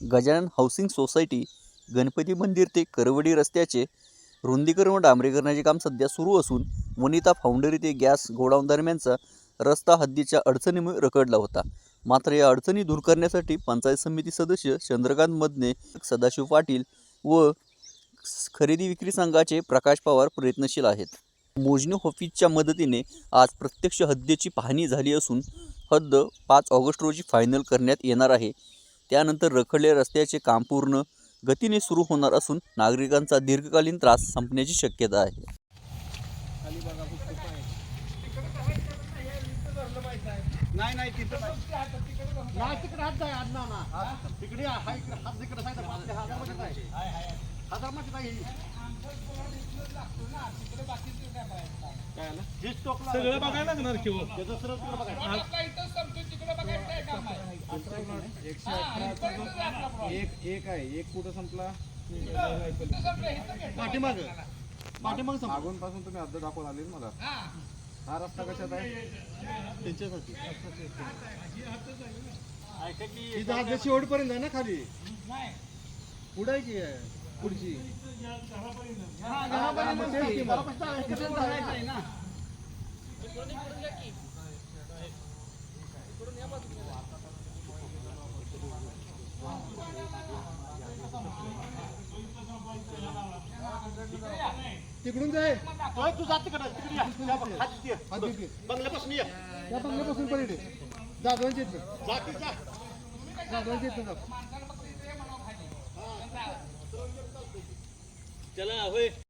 Gajanan housing society Ganpati मंदिर ते करवडी रस्त्याचे रुंदीकरण व डांबरीकरणाचे काम सध्या सुरू असून वनिता फाउंडरी ते गॅस गोडाऊन दरम्यानचा रस्ता हद्दीच्या अडचणीमुळे रखडला होता. मात्र या अडचणी दूर करण्यासाठी पंचायत समिती सदस्य चंद्रकांत मदने सदाशिव पाटील व खरेदी विक्री संघाचे प्रकाश पवार प्रयत्नशील आहेत. मोजणी ऑफिसच्या मदतीने आज प्रत्यक्ष हद्दीची पाहणी झाली असून हद्द पाच ऑगस्ट रोजी फायनल करण्यात येणार आहे. त्यानंतर रखडलेल्या रस्त्याचे काम पूर्ण गतीने सुरू होणार असून नागरिकांचा दीर्घकालीन त्रास संपण्याची शक्यता आहे. नाही नाही तिथं नाही. तिकडे हात ना. तिकडे हा इकडे हात तिकडे साईड हात हजारमध्ये आहे हजारमध्ये नाही काय आलं? जे स्टॉकला सगळं बघायला लागणार की हो. त्याचं सरळ तिकडे बघायचं एक एक आहे एक कुठं संपला पाठीमाग. पाठीमाग संपला. मागून पासून तुम्ही हद्द दाखवून आले मला. हा रस्ता कशात आहे? त्यांच्यासाठी. इथं हात शेवटपर्यंत आहे ना खाली? पुढे आहे की पुढची? हा, ना. तिकडून जाय. तू जात तिकडे. तिकडे या. या. बंगल्यापासून बंगल्यापासून पलीकडे. जाधवांच्या इथं जा की जा. जाधवांच्या इथं जा. त्याला होय.